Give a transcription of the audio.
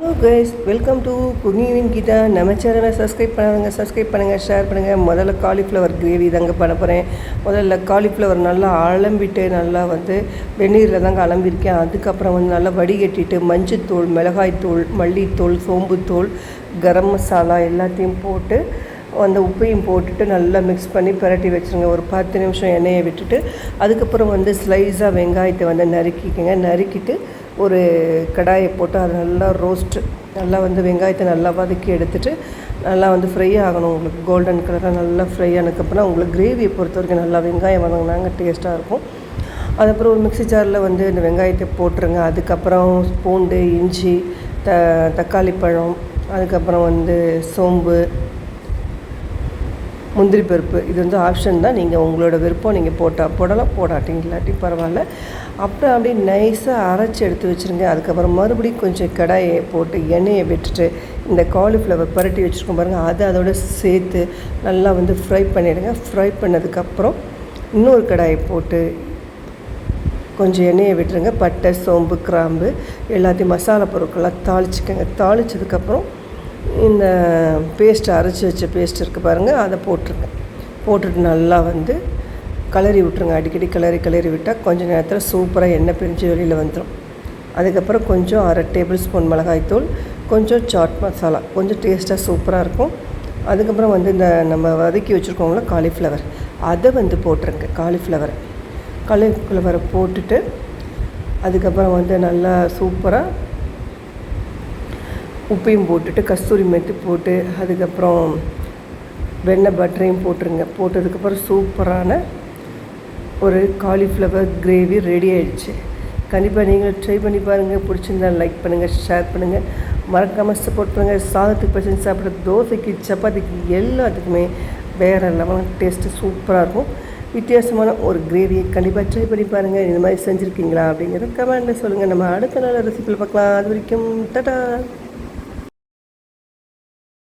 Hello guys welcome to cooking Geetha நம்ம சேனலை subscribe பண்ணாதவங்க சப்ஸ்கிரைப் பண்ணுங்கள் ஷேர் பண்ணுங்கள் முதல்ல காலிஃப்ளவர் கிரேவி தாங்க பண்ண போகிறேன் முதல்ல காலிஃப்ளவர் நல்லா அலம்பிட்டு நல்லா வந்து வெந்நீரில் தாங்க அலம்பியிருக்கேன். அதுக்கப்புறம் வந்து நல்லா வடிகட்டிட்டு மஞ்சத்தூள் மிளகாய்த்தூள் மல்லித்தூள் சோம்புத்தூள் கரம் மசாலா எல்லாத்தையும் போட்டு அந்த உப்பையும் போட்டுட்டு நல்லா மிக்ஸ் பண்ணி பிரட்டி வச்சுருங்க. ஒரு பத்து நிமிஷம் எண்ணெயை விட்டுட்டு அதுக்கப்புறம் வந்து ஸ்லைஸாக வெங்காயத்தை வந்து நறுக்கிக்கங்க. நறுக்கிட்டு ஒரு கடாயை போட்டு அது நல்லா ரோஸ்ட்டு நல்லா வந்து வெங்காயத்தை நல்லா வதக்கி எடுத்துட்டு நல்லா வந்து ஃப்ரை ஆகணும். உங்களுக்கு கோல்டன் கலராக நல்லா ஃப்ரை ஆனதுக்கப்புறம் உங்களுக்கு கிரேவியை பொறுத்த வரைக்கும் நல்லா வெங்காயம் வதங்கினாங்க டேஸ்ட்டாக இருக்கும். அதுக்கப்புறம் ஒரு மிக்ஸி ஜாரில் வந்து இந்த வெங்காயத்தை போட்டுருங்க. அதுக்கப்புறம் பூண்டு இஞ்சி த தக்காளி பழம் அதுக்கப்புறம் வந்து சோம்பு முந்திரி பருப்பு. இது வந்து ஆப்ஷன் தான். நீங்கள் உங்களோட விருப்பம் நீங்கள் போட்டால் போடலாம். போடாட்டிங்க இல்லாட்டி பரவாயில்ல. அப்புறம் அப்படியே நைஸாக அரைச்சி எடுத்து வச்சுருங்க. அதுக்கப்புறம் மறுபடியும் கொஞ்சம் கடாயை போட்டு எண்ணெயை விட்டுட்டு இந்த காலிஃப்ளவர் பரட்டி வச்சுருக்கோம் பாருங்கள் அதை அதோட சேர்த்து நல்லா வந்து ஃப்ரை பண்ணிவிடுங்க ஃப்ரை பண்ணதுக்கப்புறம் இன்னொரு கடாயை போட்டு கொஞ்சம் எண்ணெயை விட்டுருங்க. பட்டை சோம்பு கிராம்பு எல்லாத்தையும் மசாலா பொருட்கள்லாம் தாளிச்சுக்கோங்க. தாளிச்சதுக்கப்புறம் இந்த பேஸ்ட்டை அரைச்சி வச்ச பேஸ்ட் இருக்குது பாருங்கள் அதை போட்டுருங்க போட்டுட்டு நல்லா வந்து கலரி விட்ருங்க அடிக்கடி கலரி கலரி விட்டால் கொஞ்சம் நேரத்தில் சூப்பராக எண்ணெய் பிரிஞ்சு வெளியில் வந்துடும் அதுக்கப்புறம் கொஞ்சம் அரை டேபிள் ஸ்பூன் மிளகாய்த்தூள் கொஞ்சம் சாட் மசாலா கொஞ்சம் டேஸ்ட்டாக சூப்பராக இருக்கும். அதுக்கப்புறம் வந்து இந்த நம்ம வதக்கி வச்சுருக்கோங்களா காலிஃப்ளவர் அதை வந்து போட்டுருங்க காலிஃப்ளவர் காலிஃப்ளவரை போட்டுட்டு அதுக்கப்புறம் வந்து நல்லா சூப்பராக உப்பையும் போட்டுட்டு கஸ்தூரி மெத்தி போட்டு அதுக்கப்புறம் வெண்ணெய் பட்டரையும் போட்டுருங்க. போட்டதுக்கப்புறம் சூப்பரான ஒரு காலிஃப்ளவர் கிரேவி ரெடி ஆயிடுச்சு. கண்டிப்பாக நீங்கள் ட்ரை பண்ணி பாருங்கள் பிடிச்சிருந்தா லைக் பண்ணுங்கள் ஷேர் பண்ணுங்கள் மறக்காமல் சப்போர்ட் பண்ணுங்கள் சாதத்துக்கு பசங்க சாப்பிட்ற தோசைக்கு சப்பாத்திக்கு எல்லாத்துக்குமே வேறு லெவலான டேஸ்ட்டு சூப்பராக இருக்கும். வித்தியாசமான ஒரு கிரேவியை கண்டிப்பாக ட்ரை பண்ணி பாருங்கள் இந்த மாதிரி செஞ்சுருக்கீங்களா அப்படிங்கிறத கமெண்ட்டில் சொல்லுங்கள் நம்ம அடுத்த நாள் ரெசிபியில் பார்க்கலாம். அது வரைக்கும் டட்டா